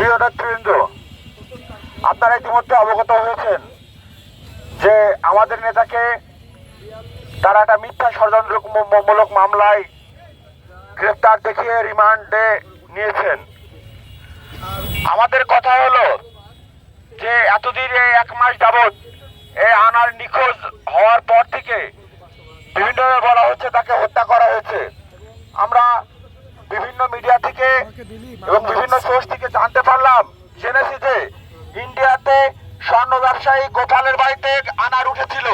প্রিয় নেতৃবৃন্দ আপনারা ইতিমধ্যে অবগত হয়েছেন যে আমাদের নেতাকে তারা একটা মিথ্যা ষড়যন্ত্রমূলক মামলায় গ্রেপ্তার দেখিয়ে রিমান্ডে নিয়েছেন। আমাদের কথা হলো যে এতদিন এই এক মাস যাবৎ এই আনার নিখোঁজ হওয়ার পর থেকে বিভিন্নভাবে বলা হচ্ছে তাকে হত্যা করা হয়েছে। আমরা বিভিন্ন মিডিয়া থেকে এবং বিভিন্ন সোর্স থেকে জানতে পারলাম জেনেছি যে ইন্ডিয়াতে স্বর্ণ ব্যবসায়ী গোপালের বাড়িতে আনার উঠেছিল।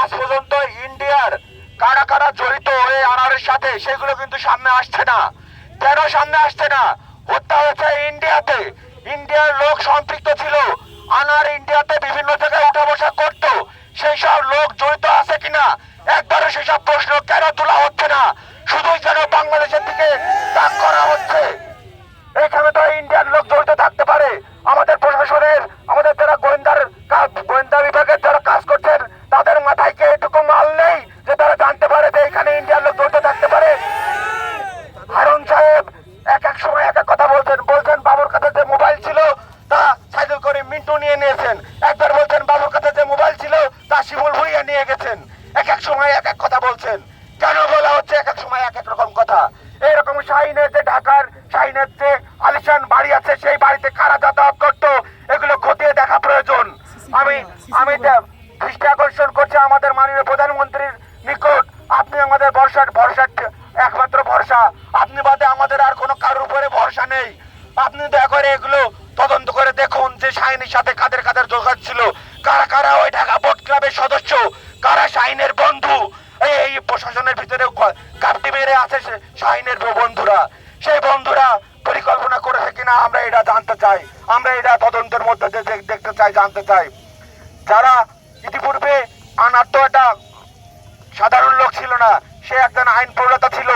আজ পর্যন্ত ইন্ডিয়ার কারা কারা জড়িত হয়ে আনারের সাথে সেগুলো কিন্তু সামনে আসছে না। কেন সামনে আসছে না? হত্যা হয়েছে ইন্ডিয়াতে। ইন্ডিয়ার লোক সম্পৃক্ত ছিল। আনার ইন্ডিয়াতে বিভিন্ন জায়গায় উঠা বসা করতো সেই সব লোক জড়িত আছে কিনা একবারও সেসব প্রশ্ন কেন তোলা হচ্ছে না শুধুই যেন বাংলাদেশের দিকে তাক করা হচ্ছে এখানে তো ইন্ডিয়ান লোক জড়িত থাকতে পারে আমাদের প্রশাসনের আমাদের যারা গোয়েন্দার কাজ- গোয়েন্দা বিভাগের যারা কাজ করছেন তাদের মাথায় কি এটুকু মাল নেই যে তারা জানতে পারে যে এখানে ইন্ডিয়ান লোক জড়িত থাকতে পারে হারুন সাহেব এক এক সময় এক এক কথা বলছেন বলছেন বাবুর কাছে যে মোবাইল ছিল তা সাইকেল করে নিয়েছেন একবার বলছেন, বাবুর কাছে যে মোবাইল ছিল, তা শিমুল ভুইয়া নিয়ে গেছেন। এক এক সময় এক এক কথা বলছেন। কেন বলা হচ্ছে এক এক সময় এক এক রকম কথা? এইরকম শাহিনের যে ঢাকার, শাহিনের যে আলিশান বাড়ি আছে, সেই বাড়িতে কারা যাতায়াত করতো? এগুলো খতিয়ে দেখা প্রয়োজন। আমি আমি দৃষ্টি আকর্ষণ করছি আমাদের মাননীয় প্রধানমন্ত্রীর নিকট। আপনি আমাদের ভরসার ভরসার একমাত্র ভরসা। আপনি বাদে আমাদের আর কোনো কারোর উপরে ভরসা নেই। আপনি দয়া করে এগুলো যে শাহিনের সাথে কাদের কাদের যোগাযোগ ছিল? কারা কারা ওই ঢাকা বোর্ড ক্লাবের সদস্য? কারা শাহিনের বন্ধু? এই প্রশাসনের ভিতরে কাপটি মেরে আছে শাহিনের বন্ধুরা। সেই বন্ধুরা পরিকল্পনা করেছে কিনা আমরা এটা জানতে চাই। আমরা এটা তদন্তের মধ্যে দেখতে চাই, জানতে চাই। যারা ইতিপূর্বে আনার তো একটা সাধারণ লোক ছিল না, সে একজন আইন প্রণেতা ছিল।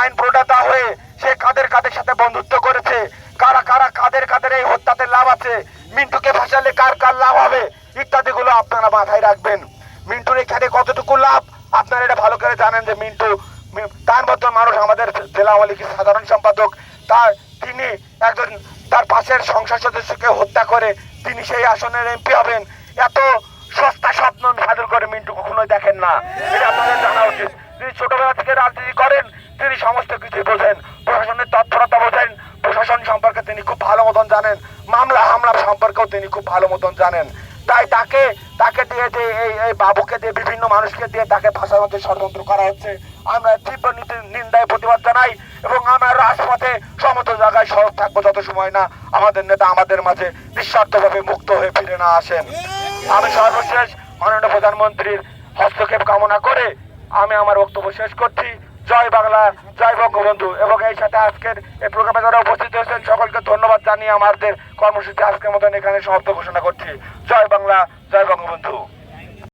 আইন প্রণেতা হয়ে সে কাদের কাদের সাথে বন্ধুত্ব করেছে? কারা কারা কাদের কাদের এই হত্যাতে লাভ আছে? মিন্টুকে ফাঁসালে কার কার লাভ হবে? ইত্যাদি গুলো আপনারা মাথায় রাখবেন। মিন্টুর এখানে কতটুকু লাভ? আপনারা এটা ভালো করে জানেন যে মিন্টু তার মতো মানুষ আমাদের জেলা আওয়ামী সাধারণ সম্পাদক। তার, তিনি একজন, তার পাশের সংসদ সদস্যকে হত্যা করে তিনি সেই আসনের এমপি হবেন। এত সস্তা স্বপ্ন সাদর করে মিন্টু কখনোই দেখেন না। এটা আপনাদের জানা উচিত। তিনি ছোটবেলা থেকে রাজনীতি করেন, তিনি সমস্ত কিছু বোঝেন। প্রশাসনের তৎপরতা বোঝেন প্রশাসন সম্পর্কে তিনি খুব ভালো মতন জানেন। মামলা হামলা সম্পর্কেও তিনি খুব ভালো মতন জানেন। তাই তাকে তাকে দিয়ে যে এই এই বাবুকে দিয়ে, বিভিন্ন মানুষকে দিয়ে তাকে যে ষড়যন্ত্র করা হচ্ছে। আমরা তীব্র নীতি- নিন্দায় প্রতিবাদ জানাই এবং আমরা রাজপথে সমস্ত জায়গায় সড়ক থাকব যত সময় না আমাদের নেতা আমাদের মাঝে নিঃস্বার্থভাবে মুক্ত হয়ে ফিরে না আসেন। আমি সর্বশেষ মাননীয় প্রধানমন্ত্রীর হস্তক্ষেপ কামনা করে আমি আমার বক্তব্য শেষ করছি। জয় বাংলা, জয় বঙ্গবন্ধু। এবং এই সাথে আজকের এই প্রোগ্রামে যারা উপস্থিত হয়েছেন, সকলকে ধন্যবাদ জানিয়ে আমাদের কর্মসূচি আজকের মতন এখানে সমাপ্ত ঘোষণা করছি। জয় বাংলা, জয় বঙ্গবন্ধু।